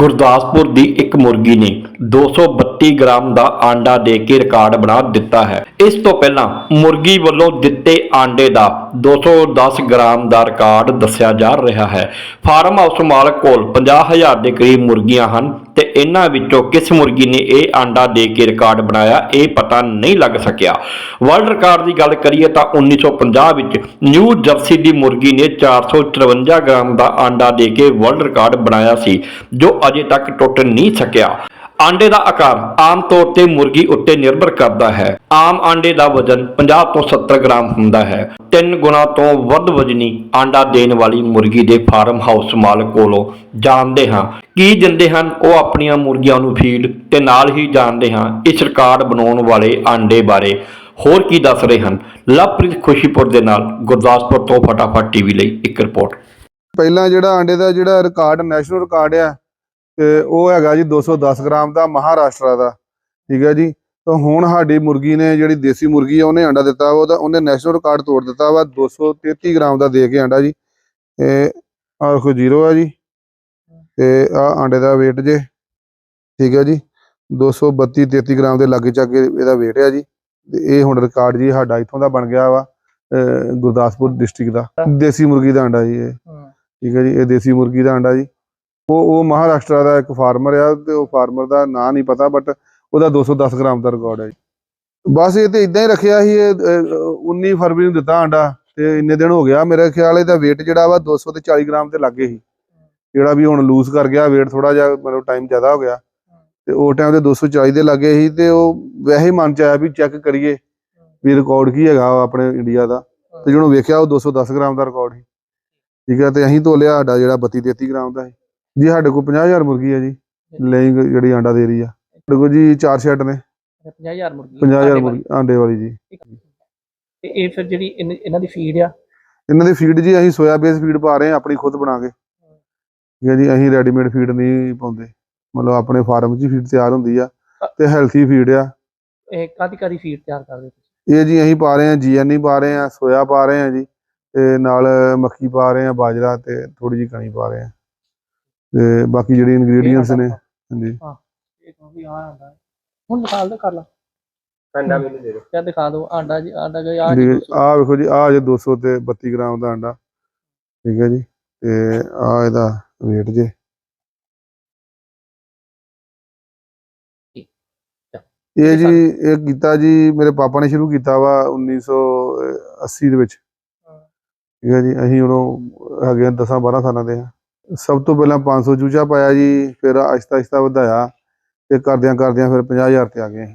ਗੁਰਦਾਸਪੁਰ ਦੀ ਇੱਕ ਮੁਰਗੀ ਨੇ 232 ਗ੍ਰਾਮ ਦਾ ਆਂਡਾ ਦੇ ਕੇ ਰਿਕਾਰਡ ਬਣਾ ਦਿੱਤਾ ਹੈ। ਇਸ ਤੋਂ ਪਹਿਲਾਂ ਮੁਰਗੀ ਵੱਲੋਂ ਦਿੱਤੇ ਆਂਡੇ ਦਾ 210 ਗ੍ਰਾਮ ਦਾ ਰਿਕਾਰਡ ਦੱਸਿਆ ਜਾ ਰਿਹਾ ਹੈ। ਫਾਰਮ ਹਾਊਸ ਮਾਲਕ ਕੋਲ 50000 ਦੇ ਕਰੀਬ ਮੁਰਗੀਆਂ ਹਨ ਤੇ ਇਹਨਾਂ ਵਿੱਚੋਂ ਕਿਸ ਮੁਰਗੀ ਨੇ ਇਹ ਆਂਡਾ ਦੇ ਕੇ ਰਿਕਾਰਡ ਬਣਾਇਆ ਇਹ ਪਤਾ ਨਹੀਂ ਲੱਗ ਸਕਿਆ। ਵਰਲਡ ਰਿਕਾਰਡ ਦੀ ਗੱਲ ਕਰੀਏ ਤਾਂ 1950 ਵਿੱਚ ਨਿਊ ਜਰਸੀ ਦੀ ਮੁਰਗੀ ਨੇ 453 ਗ੍ਰਾਮ ਦਾ ਆਂਡਾ ਦੇ ਕੇ ਵਰਲਡ ਰਿਕਾਰਡ ਬਣਾਇਆ ਸੀ, ਜੋ ਅਜੇ ਤੱਕ ਟੁੱਟ ਨਹੀਂ ਸਕਿਆ। ਆਂਡੇ ਦਾ ਆਕਾਰ ਆਮ ਤੌਰ ਤੇ ਮੁਰਗੀ ਉੱਤੇ ਨਿਰਭਰ ਕਰਦਾ ਹੈ। ਆਮ ਆਂਡੇ ਦਾ ਵਜ਼ਨ 50 ਤੋਂ 70 ਗ੍ਰਾਮ ਹੁੰਦਾ ਹੈ। ਤਿੰਨ ਗੁਣਾ ਤੋਂ ਵੱਧ ਵਜਨੀ ਆਂਡਾ ਦੇਣ ਵਾਲੀ ਮੁਰਗੀ ਦੇ ਫਾਰਮ ਹਾਊਸ ਮਾਲਕ ਕੋਲੋਂ ਜਾਣਦੇ ਹਾਂ। ਕੀ ਦਿੰਦੇ ਹਨ ਉਹ ਆਪਣੀਆਂ ਮੁਰਗੀਆਂ ਨੂੰ ਫੀਡ ਤੇ ਨਾਲ ਹੀ ਜਾਣਦੇ ਹਾਂ। ਇਸ ਰਿਕਾਰਡ ਬਣਾਉਣ ਵਾਲੇ ਆਂਡੇ ਬਾਰੇ ਹੋਰ ਕੀ ਦੱਸ ਰਹੇ ਹਨ? ਲਵਪ੍ਰੀਤ ਖੁਸ਼ੀਪੁਰ ਦੇ ਨਾਲ ਗੁਰਦਾਸਪੁਰ ਤੋਂ ਫਟਾਫਟ ਟੀਵੀ ਲਈ ਇੱਕ ਰਿਪੋਰਟ। ਪਹਿਲਾਂ ਜਿਹੜਾ ਆਂਡੇ ਦਾ ਜਿਹੜਾ ਰਿਕਾਰਡ ਨੈਸ਼ਨਲ ਰਿਕਾਰਡ ਆ ਤੇ ਉਹ ਹੈਗਾ ਜੀ 210 ਗ੍ਰਾਮ ਦਾ ਮਹਾਰਾਸ਼ਟਰ ਦਾ ਠੀਕ ਹੈ ਜੀ। ਤਾਂ ਹੁਣ ਸਾਡੀ ਮੁਰਗੀ ਨੇ ਜਿਹੜੀ ਦੇਸੀ ਮੁਰਗੀ ਆ ਉਹਨੇ ਆਂਡਾ ਦਿੱਤਾ ਉਹਦਾ ਉਹਨੇ ਨੈਸ਼ਨਲ ਰਿਕਾਰਡ ਤੋੜ ਦਿੱਤਾ ਵਾ 233 ਗ੍ਰਾਮ ਦਾ ਦੇ ਕੇ ਆਂਡਾ ਜੀ। ਇਹ ਆਹ ਦੇਖੋ ਜ਼ੀਰੋ ਆ ਜੀ ਤੇ ਆ ਆਂਡੇ ਦਾ weight ਜੇ ਠੀਕ ਹੈ ਜੀ। 232 33 ਗ੍ਰਾਮ ਦੇ ਲਾਗੇ ਚਾਗੇ ਇਹਦਾ weight ਆ ਜੀ। ਤੇ ਇਹ ਹੁਣ ਰਿਕਾਰਡ ਜੀ ਸਾਡਾ ਇੱਥੋਂ ਦਾ ਬਣ ਗਿਆ ਵਾ ਗੁਰਦਾਸਪੁਰ ਡਿਸਟ੍ਰਿਕਟ ਦਾ। ਦੇਸੀ ਮੁਰਗੀ ਦਾ ਆਂਡਾ ਜੀ ਇਹ ਠੀਕ ਹੈ ਜੀ ਇਹ ਦੇਸੀ ਮੁਰਗੀ ਦਾ ਅੰਡਾ ਜੀ। ਉਹ ਉਹ ਮਹਾਰਾਸ਼ਟਰ ਦਾ ਇੱਕ ਫਾਰਮਰ ਆ ਤੇ ਉਹ ਫਾਰਮਰ ਦਾ ਨਾਂ ਨਹੀਂ ਪਤਾ ਬਟ ਉਹਦਾ 210 ਗ੍ਰਾਮ ਦਾ ਰਿਕਾਰਡ ਹੈ ਬਸ ਇਹ ਤੇ ਇਦਾਂ ਹੀ ਰੱਖਿਆ ਸੀ, ਇਹ 19 ਫਰਵਰੀ ਨੂੰ ਦਿੱਤਾ ਅੰਡਾ ਤੇ ਇੰਨੇ ਦਿਨ ਹੋ ਗਿਆ। ਮੇਰੇ ਖਿਆਲ ਇਹਦਾ weight ਜਿਹੜਾ ਵਾ 200 ਤੇ 40 ਗ੍ਰਾਮ ਤੇ ਲੱਗੇ ਸੀ। ਜਿਹੜਾ ਵੀ ਹੁਣ ਲੂਜ਼ ਕਰ ਗਿਆ, weight ਥੋੜਾ ਜਿਹਾ ਮਤਲਬ ਟਾਈਮ ਜ਼ਿਆਦਾ ਹੋ ਗਿਆ। ਤੇ ਉਹ ਟਾਈਮ ਤੇ 240 ਦੇ ਲੱਗੇ ਸੀ ਤੇ ਉਹ ਵੈਸੇ ਹੀ ਮਨ ਚ ਆਇਆ ਵੀ ਚੈੱਕ ਕਰੀਏ ਵੀ ਰਿਕਾਰਡ ਕੀ ਹੈਗਾ ਆਪਣੇ ਇੰਡੀਆ ਦਾ। ਤੇ ਜਿਹਨੂੰ ਵੇਖਿਆ ਉਹ 210 ਗ੍ਰਾਮ ਦਾ ਰਿਕਾਰਡ ਸੀ। ਠੀਕ ਹੈ, ਤੇ ਅਸੀਂ ਤੋਲਿਆ ਸਾਡਾ ਜਿਹੜਾ 32 33 ਗ੍ਰਾਮ ਦਾ ਸੀ। ਜੀ ਸਾਡੇ ਕੋਲ 50000 ਮੁਰਗੀ ਹੈ ਜੀ। ਲਈ ਜਿਹੜੀ ਆਂਡਾ ਦੇ ਰਹੀ ਆ। ਸਾਡੇ ਕੋਲ ਜੀ ਚਾਰ ਸ਼ੈਡ ਨੇ। 50000 ਮੁਰਗੀ। 50000 ਮੁਰਗੀ ਆਂਡੇ ਵਾਲੀ ਜੀ। ਤੇ ਇਹ ਫਿਰ ਜਿਹੜੀ ਇਹਨਾਂ ਦੀ ਫੀਡ ਆ? ਇਹਨਾਂ ਦੀ ਫੀਡ ਜੀ ਅਸੀਂ ਸੋਇਆ ਬੇਸ ਫੀਡ ਪਾ ਰਹੇ ਹਾਂ ਆਪਣੀ ਖੁਦ ਬਣਾ ਕੇ। ਠੀਕ ਹੈ ਜੀ ਅਸੀਂ ਰੈਡੀਮੇਡ ਫੀਡ ਨਹੀਂ ਪਾਉਂਦੇ। ਮਤਲਬ ਆਪਣੇ ਫਾਰਮ 'ਚ ਫੀਡ ਤਿਆਰ ਹੁੰਦੀ ਆ ਤੇ ਹੈਲਥੀ ਫੀਡ ਆ। ਇਹ ਕਾਦੀ ਕਾਦੀ ਫੀਡ ਤਿਆਰ ਕਰਦੇ ਤੁਸੀਂ? ਇਹ ਜੀ ਅਸੀਂ ਪਾ ਰਹੇ ਹਾਂ ਜੀਐਨਈ ਪਾ ਰਹੇ ਹਾਂ ਸੋਇਆ ਪਾ ਰਹੇ ਹਾਂ ਜੀ ਤੇ ਨਾਲ ਮੱਕੀ ਪਾ ਰਹੇ ਹਾਂ ਬਾਜਰਾ ਤੇ ਥੋੜੀ ਜਿਹੀ ਕਣੀ ਪਾ ਰਹੇ ਹਾਂ ਤੇ ਬਾਕੀ ਜਿਹੜੀ ਇਨਗਰੀਡੀਅੰਟਸ ਨੇ ਹਾਂਜੀ। ਇਹ ਕਹੋ ਵੀ ਆ ਆਂਡਾ ਹੁਣ ਦਿਖਾ ਦੇ ਕਰ ਲਾ। ਅੰਡਾ ਮੈਨੂੰ ਦੇ ਦਿਓ। ਕਿਆ ਦਿਖਾ ਦੋ ਆਂਡਾ ਜੀ ਆਂਡਾ ਗਿਆ ਆ ਆ ਵੇਖੋ ਜੀ ਆ ਜੇ 200 ਤੇ 32 ਗ੍ਰਾਮ ਦਾ ਠੀਕ ਹੈ ਜੀ ਤੇ ਆ ਇਹਦਾ weight ਜੇ। ਇਹ ਜੀ ਇਹ ਕੀਤਾ ਜੀ ਮੇਰੇ ਪਾਪਾ ਨੇ ਸ਼ੁਰੂ ਕੀਤਾ ਵਾ 1980 ਦੇ ਵਿੱਚ। ਠੀਕ ਹੈ ਜੀ ਅਸੀਂ ਉਦੋਂ ਹੈਗੇ 10 12 ਸਾਲਾਂ ਦੇ ਹਾਂ। ਸਭ ਤੋਂ ਪਹਿਲਾਂ 500 ਚੂਚਾ ਪਾਇਆ ਜੀ, ਫਿਰ ਆਹਿਸਤਾ ਆਹਿਸਤਾ ਵਧਾਇਆ ਤੇ ਕਰਦਿਆਂ ਕਰਦਿਆਂ ਫਿਰ 50000 ਤੇ ਆ ਗਏ।